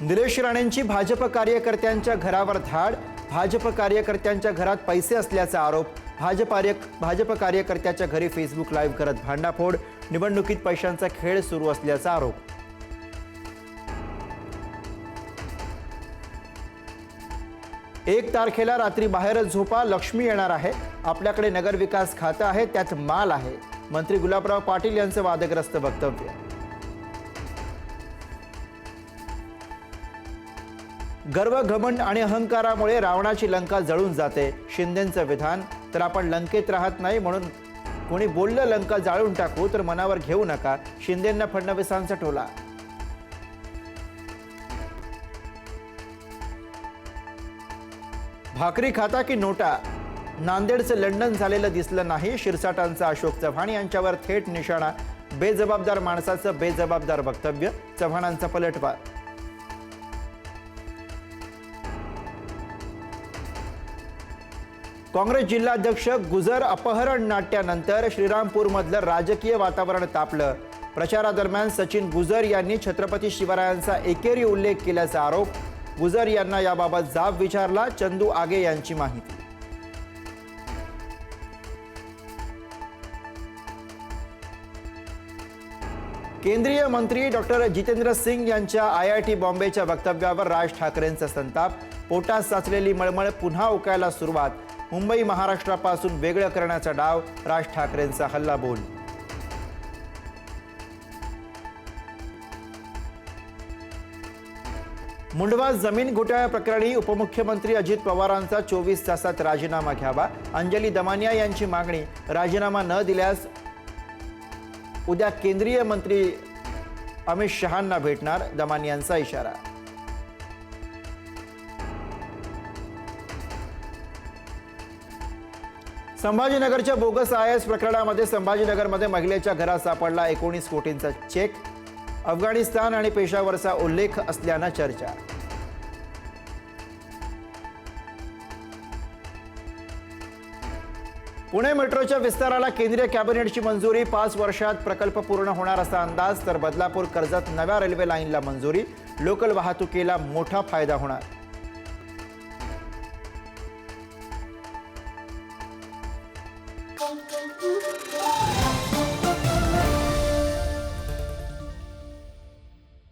निलेश राणेंची भाजप कार्यकर्त्यांच्या घरावर धाड भाजप कार्यकर्त्यांच्या घरात पैसे असल्याचा आरोप भाजप कार्य भाजप कार्यकर्त्याच्या घरी फेसबुक लाईव्ह करत भांडाफोड निवडणुकीत पैशांचा खेळ सुरू असल्याचा आरोप. एक तारखेला रात्री बाहेरच झोपा लक्ष्मी येणार आहे. आपल्याकडे नगरविकास खातं आहे त्यात माल आहे. मंत्री गुलाबराव पाटील यांचं वादग्रस्त वक्तव्य. गर्व घमंड आणि अहंकारामुळे रावणाची लंका जळून जाते. शिंदेचं विधान तर आपण लंकेत राहत नाही म्हणून कोणी बोललं लंका जाळून टाकू तर मनावर घेऊ नका. शिंदेंना फडणवीसांचा टोला. भाकरी खाता की नोटा? नांदेडचं लंडन झालेलं दिसलं नाही. शिरसाटांचा अशोक चव्हाण यांच्यावर थेट निशाणा. बेजबाबदार माणसाचं बेजबाबदार वक्तव्य. चव्हाणांचा पलटवार काँग्रेस जिल्हाध्यक्ष गुजर अपहरण नाट्यानंतर श्रीरामपूरमधलं राजकीय वातावरण तापलं. प्रचारादरम्यान सचिन गुजर यांनी छत्रपती शिवरायांचा एकेरी उल्लेख केल्याचा आरोप. गुजर यांना याबाबत जाब विचारला चंदू आगे यांची माहिती. केंद्रीय मंत्री डॉक्टर जितेंद्र सिंग यांच्या आय आय टी बॉम्बेच्या वक्तव्यावर राज ठाकरेंचा संताप. पोटात साचलेली मळमळ पुन्हा उकायला सुरुवात. मुंबई महाराष्ट्रापासून वेगळं करण्याचा डाव राज ठाकरेंचा हल्ला बोल मुंडवा जमीन घोटाळ्या प्रकरणी उपमुख्यमंत्री अजित पवारांचा चोवीस तासात राजीनामा घ्यावा. अंजली दमानिया यांची मागणी राजीनामा न दिल्यास उद्या केंद्रीय मंत्री अमित शहांना भेटणार दमानियांचा इशारा. संभाजीनगरच्या बोगस आय एस प्रकरणामध्ये संभाजीनगरमध्ये महिलेच्या घरात सापडला एकोणीस कोटींचा चेक. अफगाणिस्तान आणि पेशावरचा उल्लेख असल्यानं चर्चा. पुणे मेट्रोच्या विस्ताराला केंद्रीय कॅबिनेटची मंजुरी पाच वर्षात प्रकल्प पूर्ण होणार असा अंदाज तर बदलापूर कर्जत नव्या रेल्वे लाईनला मंजुरी. लोकल वाहतुकीला मोठा फायदा होणार. Oh, oh, oh, oh, oh.